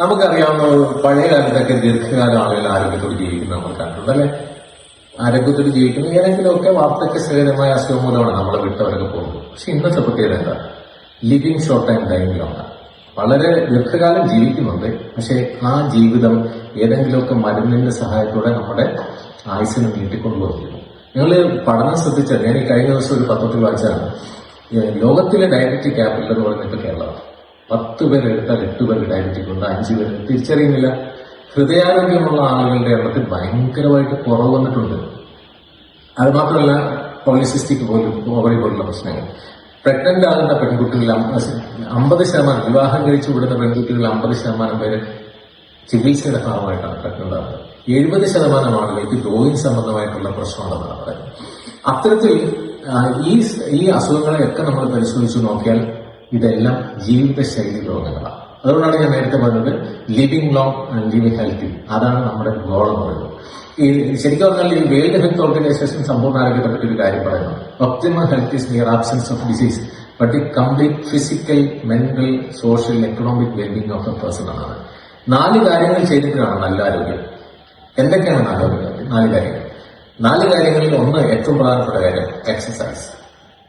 നമുക്കറിയാവുന്ന പഴയ കാലത്തൊക്കെ ദീർഘകാലം ആളുകൾ ആരോഗ്യത്തോട് ജീവിക്കുന്ന നമ്മൾ കണ്ടിട്ടുണ്ട് അല്ലെ? ആരോഗ്യത്തോട് ജീവിക്കുന്ന ഏതെങ്കിലുമൊക്കെ സ്ഥിരമായ അസുഖം മൂലമാണ് നമ്മളെ വിട്ടവരൊക്കെ പോകുന്നത്. പക്ഷെ ഇന്നത്തെ പ്രത്യേകത എന്താ? ലിവിങ് ഷോർട്ട് ടൈം ടൈമിലാണ് വളരെ ദീർഘകാലം ജീവിക്കുന്നുണ്ട്. പക്ഷെ ആ ജീവിതം ഏതെങ്കിലുമൊക്കെ മരുന്നിന്റെ സഹായത്തോടെ നമ്മുടെ ആയുസിനെ നീട്ടിക്കൊണ്ടുപോകുന്നു നിങ്ങൾ പഠനം ശ്രദ്ധിച്ചാൽ ഞാൻ ഈ കഴിഞ്ഞ ദിവസം ഒരു പത്രത്തിൽ വായിച്ചാണ് ലോകത്തിലെ ഡയബറ്റിക് ക്യാപിറ്റൽ എന്ന് പറയുന്നത് കേരളമാണ് പത്ത് പേരെടുത്താൽ എട്ട് ഉണ്ട് അഞ്ച് പേര്. തിരിച്ചറിയുന്നില്ല. ഹൃദയാരോഗ്യമുള്ള ആളുകളുടെ എണ്ണത്തിൽ ഭയങ്കരമായിട്ട് കുറവ് വന്നിട്ടുണ്ട്. അത് മാത്രമല്ല പോളിസിസ്റ്റിക് പോലും ഓവറി പോലുള്ള പ്രശ്നങ്ങൾ. പ്രഗ്നന്റ് ആകുന്ന പെൺകുട്ടികളിൽ അമ്പത് ശതമാനം വിവാഹം കഴിച്ചു വിടുന്ന പെൺകുട്ടികളിൽ അമ്പത് ശതമാനം പേര് ചികിത്സയുടെ ഭാഗമായിട്ടാണ് പ്രഗ്നന്റ് ആകുന്നത് എഴുപത് ശതമാനം ആളുകൾക്ക് രോഗിൻ സംബന്ധമായിട്ടുള്ള പ്രശ്നമുണ്ടെന്നാണ് പറയുന്നത്. അത്തരത്തിൽ ഈ ഈ അസുഖങ്ങളെയൊക്കെ നമ്മൾ പരിശോധിച്ചു നോക്കിയാൽ ഇതെല്ലാം ജീവിതശൈലി രോഗങ്ങളാണ് അതുകൊണ്ടാണ് ഞാൻ നേരത്തെ പറഞ്ഞത് living long and living healthy അതാണ് നമ്മുടെ ഗോൾ എന്ന് പറയുന്നത്. ഈ ശരിക്കും പറഞ്ഞാൽ ഈ വേൾഡ് ഹെൽത്ത് ഓർഗനൈസേഷൻ സമ്പൂർണ ആരോഗ്യത്തെ പറ്റി ഒരു കാര്യം പറയുന്നു. Optimal health is near absence of disease but ഈ complete physical mental social economic wellbeing of a person ആണ്. നാല് കാര്യങ്ങൾ ചെയ്തിട്ടാണ് നല്ല ആരോഗ്യം. എന്തൊക്കെയാണ് നല്ല ആരോഗ്യം? നാല് കാര്യങ്ങൾ. നാല് കാര്യങ്ങളിൽ ഒന്ന് ഏറ്റവും പ്രധാനപ്പെട്ട കാര്യം എക്സസൈസ്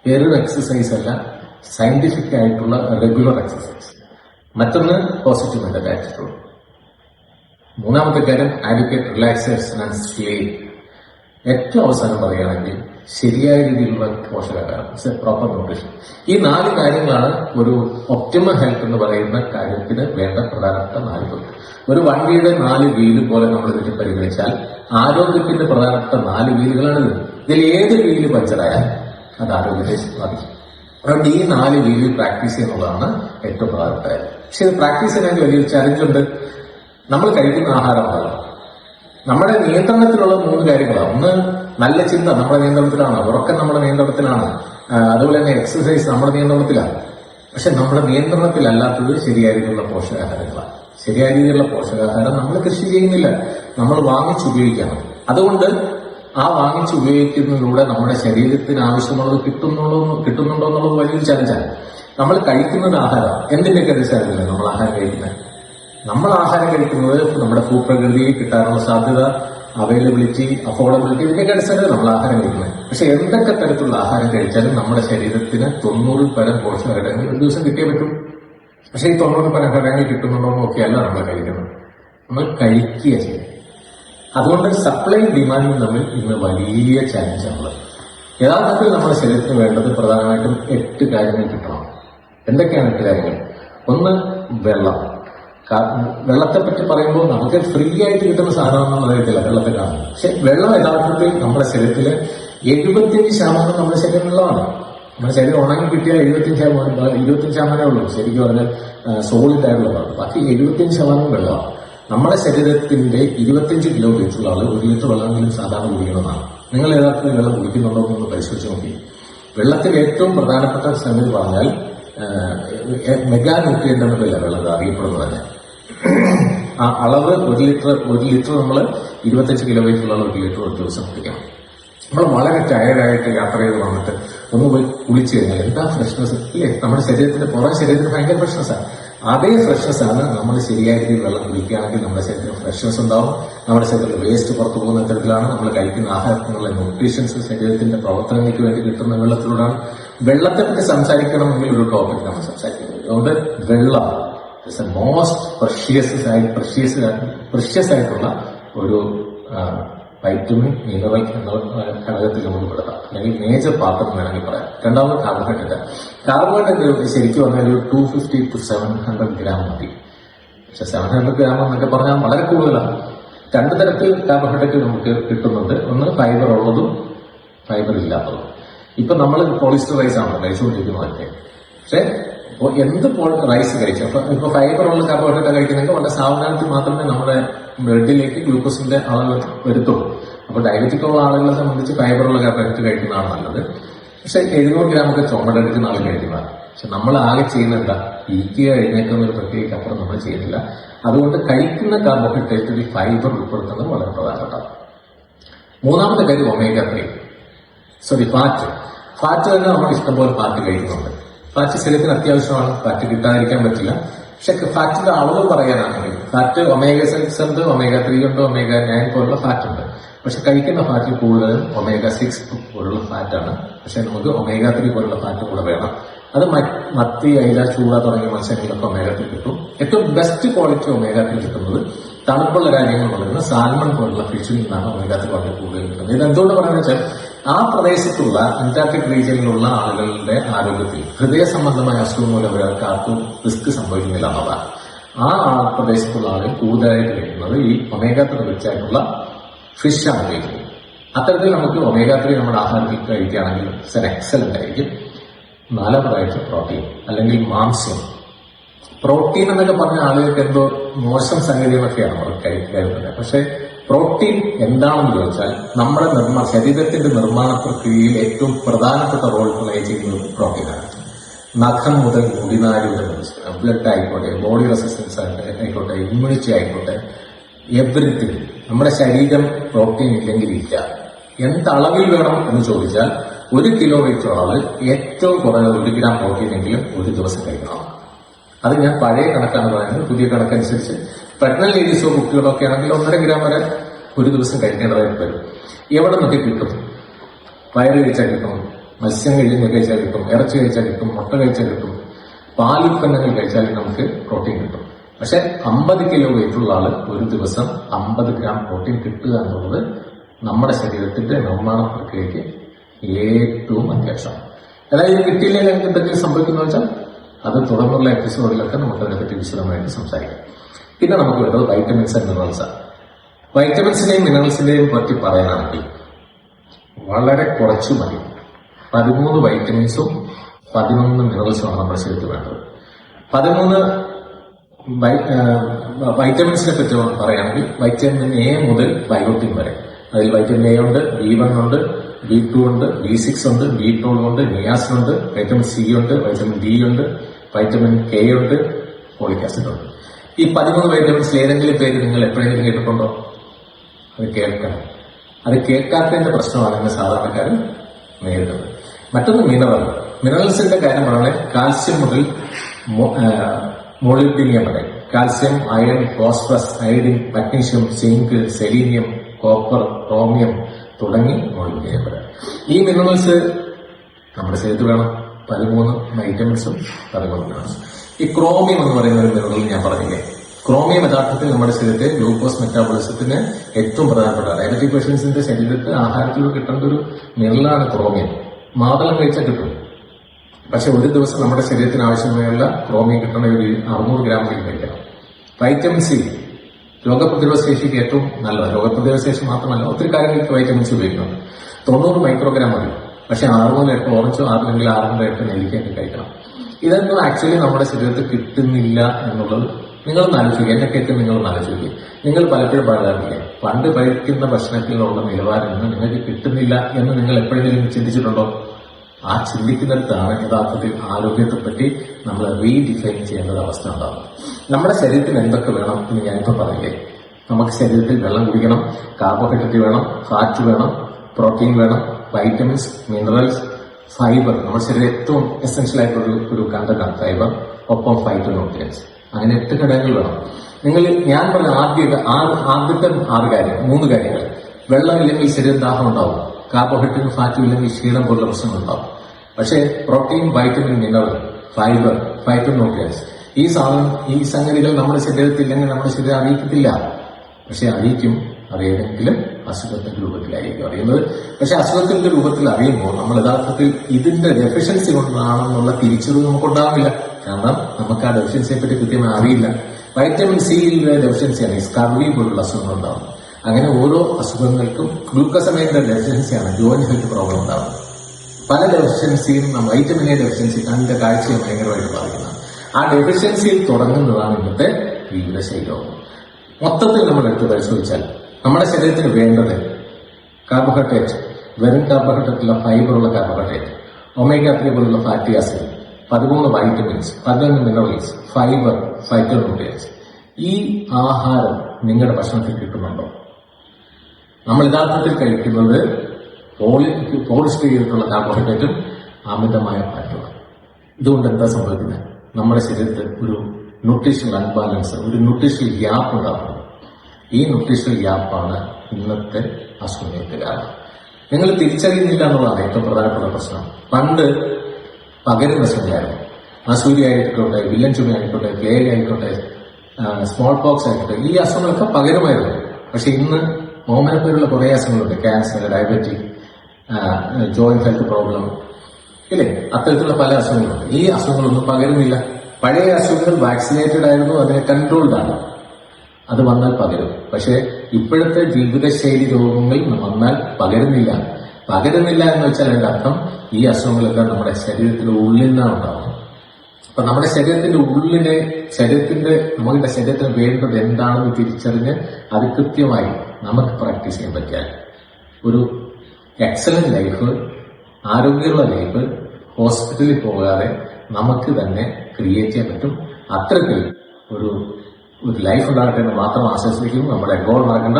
വെറും എക്സസൈസ് അല്ല സയന്റിഫിക് ആയിട്ടുള്ള റെഗുലർ എക്സസൈസ് മറ്റൊന്ന് പോസിറ്റീവ് മെന്റൽ ആറ്റിറ്റ്യൂഡ് മൂന്നാമത്തെ കാര്യം ആഡ്വക്കേറ്റ് റിലാക്സേഷൻ ആൻഡ് സ്ലീപ്പ് ഏറ്റവും അവസാനം പറയുകയാണെങ്കിൽ ശരിയായ രീതിയിലുള്ള പോഷകാഹാരം. പ്രോപ്പർ ന്യൂട്രീഷൻ ഈ നാല് കാര്യങ്ങളാണ് ഒരു ഒപ്റ്റിമ ഹെൽത്ത് എന്ന് പറയുന്ന കാര്യത്തിന് വേണ്ട പ്രധാനപ്പെട്ട നാല് പേര് ഒരു വണ്ടിയുടെ നാല് വീൽ പോലെ നമ്മൾ ഇതിനെ പരിഗണിച്ചാൽ ആരോഗ്യത്തിന്റെ പ്രധാനപ്പെട്ട നാല് വീലുകളാണ് ഇതിൽ ഏത് വീൽ പഞ്ചറായാൽ അത് ആരോഗ്യത്തെ ബാധിക്കും. അതുകൊണ്ട് ഈ നാല് രീതി പ്രാക്ടീസ് ചെയ്യുന്നതാണ് ഏറ്റവും പ്രധാനപ്പെട്ട പക്ഷെ ഇത് പ്രാക്ടീസ് ചെയ്യാൻ വലിയൊരു ചലഞ്ചുണ്ട് നമ്മൾ കഴിക്കുന്ന ആഹാരമാണ് നമ്മുടെ നിയന്ത്രണത്തിലുള്ള മൂന്ന് കാര്യങ്ങളാണ്. ഒന്ന് നല്ല ചിന്ത നമ്മുടെ നിയന്ത്രണത്തിലാണ്. ഉറക്കം നമ്മുടെ നിയന്ത്രണത്തിലാണ്. അതുപോലെ തന്നെ എക്സസൈസ് നമ്മുടെ നിയന്ത്രണത്തിലാണ്. പക്ഷെ നമ്മുടെ നിയന്ത്രണത്തിലല്ലാത്തത് ശരിയായ രീതിയിലുള്ള പോഷകാഹാരങ്ങളാണ്. ശരിയായ രീതിയിലുള്ള പോഷകാഹാരം നമ്മൾ കൃഷി ചെയ്യുന്നില്ല. നമ്മൾ വാങ്ങിച്ചുപയോഗിക്കണം. അതുകൊണ്ട് ആ വാങ്ങിച്ച് ഉപയോഗിക്കുന്നതിലൂടെ നമ്മുടെ ശരീരത്തിന് ആവശ്യമുള്ളത് കിട്ടുന്നുണ്ടോ കിട്ടുന്നുണ്ടോ എന്നുള്ളത് വലിയൊരു ചലഞ്ചാണ് നമ്മൾ കഴിക്കുന്നത് ആഹാരം എന്തിന്റെയൊക്കെ അടിസ്ഥാനത്തിലാണ് നമ്മൾ ആഹാരം കഴിക്കുന്നത്? നമ്മൾ ആഹാരം കഴിക്കുന്നത് നമ്മുടെ ഭൂപ്രകൃതിയിൽ കിട്ടാനുള്ള സാധ്യത അവൈലബിലിറ്റി അഫോർഡബിലിറ്റി ഇതിന്റെയൊക്കെ അടിസ്ഥാനത്തിൽ നമ്മൾ ആഹാരം കഴിക്കുന്നത്. പക്ഷെ എന്തൊക്കെ തരത്തിലുള്ള ആഹാരം കഴിച്ചാലും നമ്മുടെ ശരീരത്തിന് തൊണ്ണൂറിൽ പരം പോഷകഘടകങ്ങൾ ഒരു ദിവസം കിട്ടിയേ പറ്റും. പക്ഷെ ഈ തൊണ്ണൂറ് പരം ഘടകങ്ങൾ കിട്ടുന്നുണ്ടോ എന്നൊക്കെയല്ല നോക്കിയല്ല നമ്മൾ കഴിക്കുന്നത്. നമ്മൾ കഴിക്കുക ചെയ്യും അതുകൊണ്ട് സപ്ലൈ ഡിമാൻഡും തമ്മിൽ ഇന്ന് വലിയ ചാലഞ്ചാണുള്ളത് യഥാർത്ഥത്തിൽ നമ്മുടെ ശരീരത്തിന് വേണ്ടത് പ്രധാനമായിട്ടും എട്ട് കാര്യങ്ങൾ കിട്ടണം. എന്തൊക്കെയാണ് എട്ട് കാര്യങ്ങൾ? ഒന്ന് വെള്ളം. വെള്ളത്തെ പറ്റി പറയുമ്പോൾ നമുക്ക് ഫ്രീ ആയിട്ട് കിട്ടുന്ന സാധനമാണെന്ന് അറിയത്തില്ല വെള്ളത്തെ കാണുന്നത് പക്ഷെ വെള്ളം യഥാർത്ഥത്തിൽ നമ്മുടെ ശരീരത്തിൽ എഴുപത്തിയഞ്ച് ശതമാനം നമ്മുടെ ശരീരം വെള്ളമാണ്. നമ്മുടെ ശരീരം ഉണങ്ങി കിട്ടിയാൽ എഴുപത്തിയഞ്ച് ശതമാനം ഇരുപത്തിയഞ്ച് ശതമാനമേ ഉള്ളൂ. ശരിക്കും പറഞ്ഞാൽ സോളിഡ് ആയിട്ടുള്ളതാണ് ബാക്കി എഴുപത്തിയഞ്ച് ശതമാനം വെള്ളമാണ്. നമ്മുടെ ശരീരത്തിന്റെ ഇരുപത്തിയഞ്ച് കിലോ വെയിറ്റുള്ള ആൾ ഒരു ലിറ്റർ വെള്ളമെങ്കിലും സാധാരണ കുടിക്കണമെന്നാണ്. നിങ്ങൾ യഥാർത്ഥത്തിൽ വെള്ളം കുടിക്കുന്നുണ്ടോ എന്ന് പരിശോധിച്ച് നോക്കി. വെള്ളത്തിൽ ഏറ്റവും പ്രധാനപ്പെട്ട സംഗതി പറഞ്ഞാൽ മെഗാ ന്യൂട്രിയന്റ് എന്നല്ല വെള്ളം അറിയപ്പെടുന്നത് തന്നെ. ആ അളവ് ഒരു ലിറ്റർ ഒരു ലിറ്റർ നമ്മൾ ഇരുപത്തഞ്ച് കിലോ വെയിറ്റുള്ള ഒരു ലിറ്റർ ഒരു ദിവസം കുടിക്കണം. നമ്മൾ വളരെ ടയർഡായിട്ട് യാത്ര ചെയ്ത് വന്നിട്ട് ഒന്ന് പോയി കുളിച്ചു കഴിഞ്ഞാൽ എന്താ ഫ്രഷ്നെസ് ഇല്ലേ നമ്മുടെ ശരീരത്തിന്റെ പുറം ശരീരത്തിന് ഭയങ്കര ഫ്രഷ്നെസ് ആണ് അതേ ഫ്രഷ്നസ് ആണ് നമ്മൾ ശരിയായ രീതിയിൽ വെള്ളം കുടിക്കുകയാണെങ്കിൽ നമ്മുടെ ശരീരത്തിന് ഫ്രഷ്നസ് ഉണ്ടാവും. നമ്മുടെ ശരീരത്തിൽ വേസ്റ്റ് പുറത്തു പോകുന്ന തരത്തിലാണ് നമ്മൾ കഴിക്കുന്ന ആഹാരത്തിനുള്ള ന്യൂട്രീഷൻസ് ശരീരത്തിന്റെ പ്രവർത്തനങ്ങൾക്ക് വേണ്ടി കിട്ടുന്ന വെള്ളത്തിലൂടെയാണ്. വെള്ളത്തെ പറ്റി സംസാരിക്കണമെങ്കിൽ ഒരു ടോപ്പിക് നമ്മൾ സംസാരിക്കുന്നത്. അതുകൊണ്ട് വെള്ളം ഇറ്റ്സ് എ മോസ്റ്റ് പ്രഷ്യസ് ആയി പ്രഷ്യസ് പ്രഷ്യസ് ആയിട്ടുള്ള ഒരു വൈറ്റമിൻ മിനറൽ എന്ന ഘടകത്തിൽ നമുക്ക് പെടുത്താം. അല്ലെങ്കിൽ മേജർ പാത്രം വേണമെങ്കിൽ പറയാം. രണ്ടാമത് കാർബോഹൈഡ്രേറ്റ് കാർബോഹൈഡ്രേറ്റ് ശരിക്കും പറഞ്ഞാൽ ഒരു two fifty two seven hundred gram മതി. പക്ഷെ സെവൻ ഹൺഡ്രഡ് ഗ്രാം എന്നൊക്കെ പറഞ്ഞാൽ വളരെ കൂടുതലാണ്. രണ്ട് തരത്തിൽ കാർബോഹൈഡ്രേറ്റ് നമുക്ക് കിട്ടുന്നുണ്ട്. ഒന്ന് ഫൈബർ ഉള്ളതും ഫൈബർ ഇല്ലാത്തതും. ഇപ്പൊ നമ്മൾ പോളിസ്റ്റർ റൈസ് ആണ് കഴിച്ചുകൊണ്ടിരിക്കുന്നതൊക്കെ പക്ഷെ എന്ത് റൈസ് കഴിച്ചു? അപ്പൊ ഇപ്പൊ ഫൈബർ ഉള്ള കാർബോഹൈഡ്രേറ്റ് കഴിക്കുന്നെങ്കിൽ വളരെ സാവധാനത്തിൽ മാത്രമേ നമ്മുടെ ബ്ലഡിലേക്ക് ഗ്ലൂക്കോസിന്റെ അളവ് വരുത്തുള്ളൂ. അപ്പോൾ ഡയബറ്റിക് ഉള്ള ആളുകളെ സംബന്ധിച്ച് ഫൈബറുള്ള കാർബോഹൈഡ്രേറ്റ് കഴിക്കുന്നതാണ് നല്ലത്. പക്ഷെ എഴുന്നൂറ് ഗ്രാം ഒക്കെ ചുമടെടുക്കുന്ന ആളും കഴിക്കുന്നതാണ്. പക്ഷെ നമ്മൾ ആകെ ചെയ്യുന്ന ഈക്കുക എഴുന്നേക്കുന്ന ഒരു പ്രത്യേകിച്ച് അപ്പുറം നമ്മൾ ചെയ്യുന്നില്ല. അതുകൊണ്ട് കഴിക്കുന്ന കാർബോഹൈഡ്രേറ്റിൽ ഫൈബർ ഉൾപ്പെടുത്തുന്നത് വളരെ പ്രധാനപ്പെട്ടതാണ്. മൂന്നാമത്തെ കാര്യം omega three sorry fat fat തന്നെ നമ്മൾ ഇഷ്ടംപോലെ ഫാറ്റ് കഴിക്കുന്നുണ്ട്. ഫാറ്റ് ശരീരത്തിന് അത്യാവശ്യമാണ്. ഫാറ്റ് കിട്ടാതിരിക്കാൻ പറ്റില്ല. പക്ഷെ ഫാറ്റിന്റെ അളവ് പറയാനാണെങ്കിൽ ഫാറ്റ് ഒമേഗ സിക്സ് ഉണ്ട് ഒമേഗ ത്രീ ഉണ്ട് ഒമേഗ നയൻ പോലുള്ള ഫാറ്റ് ഉണ്ട്. പക്ഷെ കഴിക്കുന്ന ഫാറ്റിൽ കൂടുതലും ഒമേഗ സിക്സ് പോലുള്ള ഫാറ്റാണ് പക്ഷെ നമുക്ക് ഒമേഗ ത്രീ പോലുള്ള ഫാറ്റ് കൂടെ വേണം. അത് മത്തി അയില ചൂട തുടങ്ങിയ മത്സ്യങ്ങളിലൊക്കെ ഒമേഗ ത്രീ കിട്ടും. ഏറ്റവും ബെസ്റ്റ് ക്വാളിറ്റി ഒമേഗ ത്രീ കിട്ടുന്നത് തണുപ്പുള്ള രാജ്യങ്ങൾ വളരുന്ന സാൽമൺ പോലുള്ള ഫിഷിൽ നിന്നാണ് ഒമേഗ ത്രീ വളരെ കൂടുതൽ കിട്ടുന്നത്. ഇത് എന്തുകൊണ്ട് പറയുന്നത് വെച്ചാൽ ആ പ്രദേശത്തുള്ള അന്റാർട്ടിക് റീജിയനിലുള്ള ആളുകളുടെ ആരോഗ്യത്തിൽ ഹൃദയ സംബന്ധമായ അസുഖം മൂലം ഒരാൾക്ക് ആർക്കും റിസ്ക് സംഭവിക്കുന്നില്ല എന്നതാണ്. ആ ആ പ്രദേശത്തുള്ള ആളുകൾ കൂടുതലായിട്ട് കഴിക്കുന്നത് ഈ ഒമേഗ വെച്ചായിട്ടുള്ള റിച്ച് ആയിട്ടുള്ള ഫിഷാണ് കഴിക്കുന്നത് അത്തരത്തിൽ നമുക്ക് ഒമേഗ ത്രീ നമ്മുടെ ആഹാരത്തിൽ കഴിക്കുകയാണെങ്കിൽ ഇറ്റ്സ് എക്സലന്റ് ആയിരിക്കും. നാലാമതായിട്ട് പ്രോട്ടീൻ അല്ലെങ്കിൽ മാംസ്യം പ്രോട്ടീൻ എന്നൊക്കെ പറഞ്ഞ ആളുകൾക്ക് എന്തോ മോശം സംഗതികളൊക്കെയാണ് അവർ കഴിക്കുന്നത് പക്ഷെ പ്രോട്ടീൻ എന്താണെന്ന് ചോദിച്ചാൽ നമ്മുടെ നിർമ്മാണ ശരീരത്തിന്റെ നിർമ്മാണ പ്രക്രിയയിൽ ഏറ്റവും പ്രധാനപ്പെട്ട റോൾ പ്ലേ ചെയ്യുന്നത് പ്രോട്ടീനാണ് നഖം മുതൽ മുടിനാരി വരെ ബ്ലഡ് ആയിക്കോട്ടെ ബോഡി റെസിസ്റ്റൻസ് ആയിക്കോട്ടെ ഇമ്മ്യൂണിറ്റി ആയിക്കോട്ടെ എവറിത്തിങ് നമ്മുടെ ശരീരം പ്രോട്ടീൻ ഇല്ലെങ്കിൽ ഇല്ല. എന്തളവിൽ വേണം എന്ന് ചോദിച്ചാൽ ഒരു കിലോ വെയിറ്റ് ആൾ ഏറ്റവും കുറഞ്ഞത് ഒരു ഗ്രാം പ്രോട്ടീൻ എങ്കിലും ഒരു ദിവസം കഴിക്കണം. അത് ഞാൻ പഴയ കണക്കാണ് പറയുന്നത്. പുതിയ കണക്കനുസരിച്ച് പ്രഗ്നന്റ് ലേഡീസോ കുട്ടികളോ ഒക്കെ ആണെങ്കിൽ ഒന്നര ഗ്രാം വരെ ഒരു ദിവസം കഴിക്കേണ്ടതായിട്ട് വരും. എവിടെ നിന്നൊക്കെ കിട്ടും? വയറ് കഴിച്ചാൽ കിട്ടും. മത്സ്യം കഴിഞ്ഞ് കഴിച്ചാൽ കിട്ടും ഇറച്ചി കഴിച്ചാൽ കിട്ടും മുട്ട കഴിച്ചാൽ കിട്ടും പാലുൽപ്പന്നങ്ങൾ കഴിച്ചാൽ നമുക്ക് പ്രോട്ടീൻ കിട്ടും. പക്ഷെ അമ്പത് കിലോ വെയിറ്റുള്ള ആൾ ഒരു ദിവസം അമ്പത് ഗ്രാം പ്രോട്ടീൻ കിട്ടുക എന്നുള്ളത് നമ്മുടെ ശരീരത്തിന്റെ നിർമ്മാണ പ്രക്രിയയ്ക്ക് ഏറ്റവും അത്യാവശ്യമാണ്. അതായത് ഇത് കിട്ടിയില്ലെങ്കിൽ നമുക്ക് എന്തെങ്കിലും സംഭവിക്കുന്ന വെച്ചാൽ അത് തുടർന്നുള്ള എപ്പിസോഡിലൊക്കെ നമുക്ക് അതിനെപ്പറ്റി വിശദമായിട്ട് സംസാരിക്കാം. പിന്നെ നമുക്ക് വേണ്ടത് വൈറ്റമിൻസ് ആൻഡ് മിനറൽസ് ആണ്. വൈറ്റമിൻസിന്റെയും മിനറൽസിന്റെയും പറ്റി പറയാനാണെങ്കിൽ വളരെ കുറച്ചു മതി. പതിമൂന്ന് വൈറ്റമിൻസും പതിനൊന്ന് മിനറൽസുമാണ് നമ്മുടെ ശരീരത്തിൽ വേണ്ടത്. പതിമൂന്ന് വൈറ്റമിൻസിനെ പറ്റി പറയുകയാണെങ്കിൽ വൈറ്റമിൻ എ മുതൽ ബയോട്ടിൻ വരെ. അതിൽ വൈറ്റമിൻ എ ഉണ്ട് ബി വൺ ഉണ്ട് ബി ടു ഉണ്ട് ബി സിക്സ് ഉണ്ട് ബി ട്വൽവ് ഉണ്ട് നിയാസിൻ ഉണ്ട് വൈറ്റമിൻ സി ഉണ്ട് വൈറ്റമിൻ ഡി ഉണ്ട് വൈറ്റമിൻ കെ ഉണ്ട് ഫോളിക് ആസിഡ് ഉണ്ട്. ഈ പതിമൂന്ന് വൈറ്റമിൻസിൽ ഏതെങ്കിലും പേര് നിങ്ങൾ എപ്പോഴെങ്കിലും കേട്ടിട്ടുണ്ടോ? അത് കേൾക്കണം. അത് കേൾക്കാത്തതിന്റെ പ്രശ്നമാണ് നിങ്ങൾ സാധാരണക്കാരൻ നേരിടുന്നത്. മറ്റൊന്ന് മിനറൽ. മിനറൽസിന്റെ കാര്യം പറഞ്ഞാൽ കാൽസ്യം മുതൽ മോളിബ്ഡിനിയം വരെ. Calcium iron phosphorus iodine magnesium zinc selenium copper chromium തുടങ്ങി മോളിബ്ഡിനിയം വരെ. ഈ മിനറൽസ് നമ്മുടെ ശരീരത്തിൽ വേണം. പതിമൂന്ന് വൈറ്റമിൻസും പതിമൂന്ന് മിനറൽസ് ഈ ക്രോമിയം എന്ന് പറയുന്ന ഒരു മിനറൽ ഞാൻ പറഞ്ഞില്ലേ? ക്രോമിയം യഥാർത്ഥത്തിൽ നമ്മുടെ ശരീരത്തെ ഗ്ലൂക്കോസ് മെറ്റാബോളിസത്തിന് ഏറ്റവും പ്രധാനപ്പെട്ട ഡയബറ്റിക് പേഷ്യൻസിന്റെ ശരീരത്തിൽ ആഹാരത്തിലൂടെ കിട്ടേണ്ട ഒരു മിനറലാണ് ക്രോമിയം. മാതളം കഴിച്ചാൽ കിട്ടും. പക്ഷെ ഒരു ദിവസം നമ്മുടെ ശരീരത്തിന് ആവശ്യമായുള്ള ക്രോമിയം കിട്ടണ ഒരു അറുന്നൂറ് ഗ്രാമെങ്കിലും കഴിക്കണം. വൈറ്റമിൻ സി രോഗപ്രതിരോധ ശേഷിക്ക് ഏറ്റവും നല്ലത്. രോഗപ്രതിരോധ ശേഷി മാത്രമല്ല ഒത്തിരി കാര്യങ്ങൾക്ക് വൈറ്റമിൻ സി ഉപയോഗിക്കണം. തൊണ്ണൂറ് മൈക്രോഗ്രാം മതി. പക്ഷെ ആറ് മുതൽ എട്ട് ഓറഞ്ചോ ആറില്ലെങ്കിൽ ആറ് മുതൽ എട്ട് നെല്ലിക്കൊക്കെ കഴിക്കണം. ഇതൊന്നും ആക്ച്വലി നമ്മുടെ ശരീരത്തിൽ കിട്ടുന്നില്ല എന്നുള്ളത് നിങ്ങൾ ആലോചിക്കുക. എന്നെ കേട്ട് നിങ്ങളൊന്ന് ആലോചിക്കുക. നിങ്ങൾ പലപ്പോഴും പറയാറില്ലേ പണ്ട് കഴിക്കുന്ന ഭക്ഷണത്തിലുള്ള നിലവാരം നിങ്ങൾക്ക് കിട്ടുന്നില്ല എന്ന് നിങ്ങൾ എപ്പോഴെങ്കിലും ചിന്തിച്ചിട്ടുണ്ടോ? ആ ചിന്തിക്കുന്നിടത്താണ് യഥാർത്ഥത്തിൽ ആരോഗ്യത്തെപ്പറ്റി നമ്മൾ റീഡിഫൈൻ ചെയ്യേണ്ട അവസ്ഥ ഉണ്ടാവും നമ്മുടെ ശരീരത്തിന് എന്തൊക്കെ വേണം എന്ന് ഞാനിപ്പോൾ പറയില്ലേ? നമുക്ക് ശരീരത്തിൽ വെള്ളം കുടിക്കണം കാർബോഹൈഡ്രേറ്റ് വേണം ഫാറ്റ് വേണം പ്രോട്ടീൻ വേണം വൈറ്റമിൻസ് മിനറൽസ് ഫൈബർ നമ്മുടെ ശരീരം ഏറ്റവും എസെൻഷ്യൽ ആയിട്ടുള്ള ഒരു ഒരു ഫൈബർ ഒപ്പം ഫൈറ്റോ ന്യൂട്രിയൻസ് അങ്ങനെ എട്ട് ഘടകങ്ങൾ വേണം. നിങ്ങൾ ഞാൻ പറഞ്ഞ ആദ്യ ആദ്യത്തെ ആറ് കാര്യങ്ങൾ മൂന്ന് കാര്യങ്ങൾ. വെള്ളം ഇല്ലെങ്കിൽ ശരീരം ദാഹം ഉണ്ടാവും. കാർബോഹൈഡ്രേറ്റ് ഫാറ്റും ഇല്ലെങ്കിൽ ക്ഷീണം പോലുള്ള പ്രശ്നങ്ങൾ ഉണ്ടാവും. പക്ഷേ protein vitamin mineral fibre phytonutrients ഈ സാധനം ഈ സംഗതികൾ നമ്മുടെ ശരീരത്തിൽ ഇല്ലെങ്കിൽ നമ്മുടെ ശരീരം അറിയിക്കത്തില്ല. പക്ഷെ അറിയിക്കും. അറിയണമെങ്കിലും അസുഖത്തിന്റെ രൂപത്തിലായിരിക്കും അറിയുന്നത്. പക്ഷെ അസുഖത്തിന്റെ രൂപത്തിൽ അറിയുമ്പോൾ നമ്മൾ യഥാർത്ഥത്തിൽ ഇതിന്റെ ഡെഫിഷ്യൻസി കൊണ്ടാണെന്നുള്ള തിരിച്ചറിവ് നമുക്കുണ്ടാവില്ല. കാരണം നമുക്ക് ആ ഡെഫിഷ്യൻസിയെ പറ്റി കൃത്യമായി അറിയില്ല. വൈറ്റമിൻ സിയിലെ ഡെഫിഷ്യൻസിയാണ് സ്കർവി പോലുള്ള അസുഖങ്ങൾ ഉണ്ടാവുന്നത് അങ്ങനെ ഓരോ അസുഖങ്ങൾക്കും ഗ്ലൂക്കസമയത്തിന്റെ ഡെഫിഷ്യൻസിയാണ് ജോയിന്റ് ഹെൽത്ത് പ്രോബ്ലം ഉണ്ടാവുന്നത്. പല ഡെഫിഷ്യൻസിയും വൈറ്റമിൻ എ ഡെഫിഷ്യൻസി കണ്ട കാഴ്ചയെ ഭയങ്കരമായിട്ട് ബാധിക്കുന്നതാണ് ആ ഡെഫിഷ്യൻസിയിൽ തുടങ്ങുന്നതാണ് ഇന്നത്തെ ജീവിതശൈലവും മൊത്തത്തിൽ നമ്മൾ എടുത്ത് പരിശോധിച്ചാൽ നമ്മുടെ ശരീരത്തിന് വേണ്ടത് കാർബോഹൈഡ്രേറ്റ് വെറും കാർബോഹൈഡ്രേറ്റുള്ള ഫൈബറുള്ള കാർബോഹൈഡ്രേറ്റ് ഒമേഗ ത്രീ പോലുള്ള ഫാറ്റി ആസിഡ് പതിമൂന്ന് വൈറ്റമിൻസ് പതിനൊന്ന് മിനറൽസ് ഫൈബർ ഫൈറ്റോ ന്യൂട്രിയൻസ് ഈ ആഹാരം നിങ്ങളുടെ ഭക്ഷണത്തിൽ കിട്ടുന്നുണ്ടോ? നമ്മൾ യഥാർത്ഥത്തിൽ കഴിക്കുന്നത് പോളി പോളിഷ് ചെയ്തിട്ടുള്ള കാർബോഹൈഡ്രേറ്റും അമിതമായ ഫാറ്റുമാണ്. ഇതുകൊണ്ട് എന്താ സംഭവിക്കുന്നത്? നമ്മുടെ ശരീരത്തിൽ ഒരു ന്യൂട്രീഷണൽ അൺബാലൻസ് ഒരു ന്യൂട്രീഷണൽ ഗ്യാപ്പ് ഉണ്ടാകുന്നു. ഈ ന്യൂട്രീഷണൽ ഗ്യാപ്പാണ് ഇന്നത്തെ അസുഖങ്ങൾക്ക് കാരണം. നിങ്ങൾ തിരിച്ചറിയുന്നില്ല എന്നുള്ളതാണ് ഏറ്റവും പ്രധാനപ്പെട്ട പ്രശ്നം. പണ്ട് പകരുന്ന അസുഖമായിരുന്നു അസൂരി ആയിക്കോട്ടെ വില്ലൻ ചുമ ആയിക്കോട്ടെ പ്ലേഗ് ആയിക്കോട്ടെ സ്മോൾ പോക്സ് ആയിക്കോട്ടെ ഈ അസുഖങ്ങളൊക്കെ പകരുമായിരുന്നു. പക്ഷെ ഇന്ന് മോമനപ്പേരുള്ള കുറേ അസുഖങ്ങളുണ്ട്. Cancer diabetic joint health problem ഇല്ലേ? അത്തരത്തിലുള്ള പല അസുഖങ്ങളുണ്ട്. ഈ അസുഖങ്ങളൊന്നും പകരുന്നില്ല. പഴയ അസുഖങ്ങൾ വാക്സിനേറ്റഡ് ആയിരുന്നു അതിനെ കൺട്രോൾഡ് ആണ്. അത് വന്നാൽ പകരും. പക്ഷെ ഇപ്പോഴത്തെ ജീവിതശൈലി രോഗങ്ങൾ വന്നാൽ പകരുന്നില്ല. പകരുന്നില്ല എന്ന് വെച്ചാൽ അതിന്റെ അർത്ഥം ഈ അസുഖങ്ങളൊക്കെ നമ്മുടെ ശരീരത്തിന്റെ ഉള്ളിൽ നിന്നാണ് ഉണ്ടാവുന്നത്. അപ്പൊ നമ്മുടെ ശരീരത്തിന്റെ ഉള്ളിലെ ശരീരത്തിന്റെ നമ്മുടെ ശരീരത്തിന് വേണ്ടത് എന്താണെന്ന് തിരിച്ചറിഞ്ഞ് അത് കൃത്യമായി നമുക്ക് പ്രാക്ടീസ് ചെയ്യാൻ പറ്റിയാൽ ഒരു എക്സലന്റ് ലൈഫ് ആരോഗ്യമുള്ള ലൈഫ് ഹോസ്പിറ്റലിൽ പോകാതെ നമുക്ക് തന്നെ ക്രിയേറ്റ് ചെയ്യാൻ പറ്റും. അത്രയ്ക്ക് ഒരു ഒരു ലൈഫ് ഉണ്ടാകട്ടെ എന്ന് മാത്രം ആശ്വസിക്കുന്നു നമ്മുടെ ഗോൾ നടക്കേണ്ട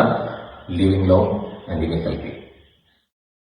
living low and living healthy